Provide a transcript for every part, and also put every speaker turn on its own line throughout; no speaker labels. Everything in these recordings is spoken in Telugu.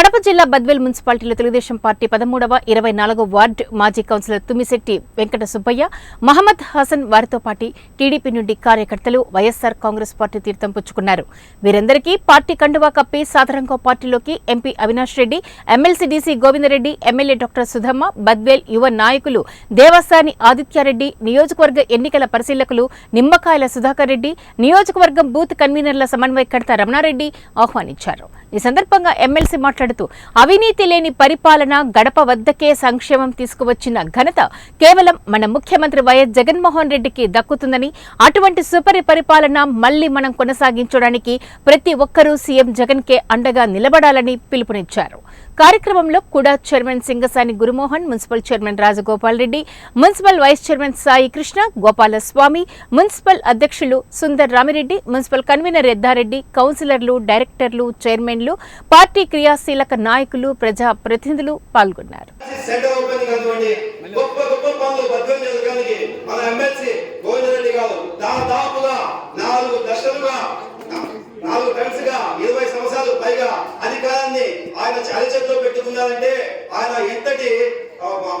కడప జిల్లా బద్వేల్ మున్సిపాలిటీలో తెలుగుదేశం పార్టీ పదమూడవ ఇరవై నాలుగో వార్డు మాజీ కౌన్సిలర్ తుమ్మిశెట్టి వెంకట సుబ్బయ్య మహమ్మద్ హసన్ వారితో పాటు టీడీపీ నుండి కార్యకర్తలు వైఎస్సార్ కాంగ్రెస్ పార్టీ తీర్థం పుచ్చుకున్నారు. వీరందరికీ పార్టీ కండువా కప్పి సాధారణంగా పార్టీలోకి MP Avinash Reddy MLC DC Govindareddy MLA doctor Sudhamma Badvel యువ నాయకులు దేవస్థాని ఆదిత్యారెడ్డి నియోజకవర్గ ఎన్నికల పరిశీలకులు నిమ్మకాయల సుధాకర్ రెడ్డి నియోజకవర్గం బూత్ కన్వీనర్ల సమన్వయకర్త రమణారెడ్డి ఆహ్వానించారు. ఈ సందర్భంగా ఎమ్మెల్సీ మాట్లాడుతూ అవినీతి లేని పరిపాలన గడప వద్దకే సంక్షేమం తీసుకువచ్చిన ఘనత కేవలం మన ముఖ్యమంత్రి వైఎస్ జగన్మోహన్ రెడ్డికి దక్కుతుందని అటువంటి సుపరి పరిపాలన మళ్ళీ మనం కొనసాగించడానికి ప్రతి ఒక్కరూ సీఎం జగన్ కే అండగా నిలబడాలని పిలుపునిచ్చారు. కార్యక్రమంలో కూడా chairman Singasani Gurumohan municipal chairman Rajagopal Reddy municipal vice chairman Sai Krishna Gopalaswamy municipal అధ్యక్షులు సుందర్ రామిరెడ్డి మున్సిపల్ కన్వీనర్ ఎద్దారెడ్డి కౌన్సిలర్లు డైరెక్టర్లు చైర్మన్లు పార్టీ క్రియాశీలక నాయకులు ప్రజా ప్రతినిధులు పాల్గొన్నారు.
గొప్ప గొప్ప పనులు మన ఎమ్మెల్సీ గోవిందరెడ్డి గారు దాదాపుగా నాలుగు దశలుగా నాలుగు టైమ్స్గా ఇరవై సంవత్సరాలు పైగా అధికారాన్ని అరిచేతిలో పెట్టుకున్నారంటే ఆయన ఎంతటి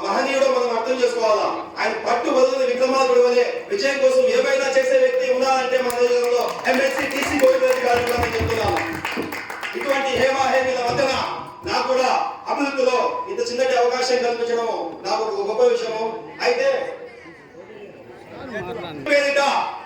మహనీయుడో మనం అర్థం చేసుకోవాలా? ఆయన పట్టు వదిలిన విక్రమార్కుడు వలె విజయం కోసం ఏమైనా చేసే వ్యక్తి ఉన్నారంటే మన దేశంలో ఎంఎస్సీ టీసీ గోవిందరెడ్డి గారు నేను చెప్తున్నాను. ఇటువంటి హేమా హేమీల నాకు కూడా అభివృద్ధిలో ఇంత చిన్నటి అవకాశం కల్పించడం నాకు ఒక గొప్ప విషయము. అయితే పేరిట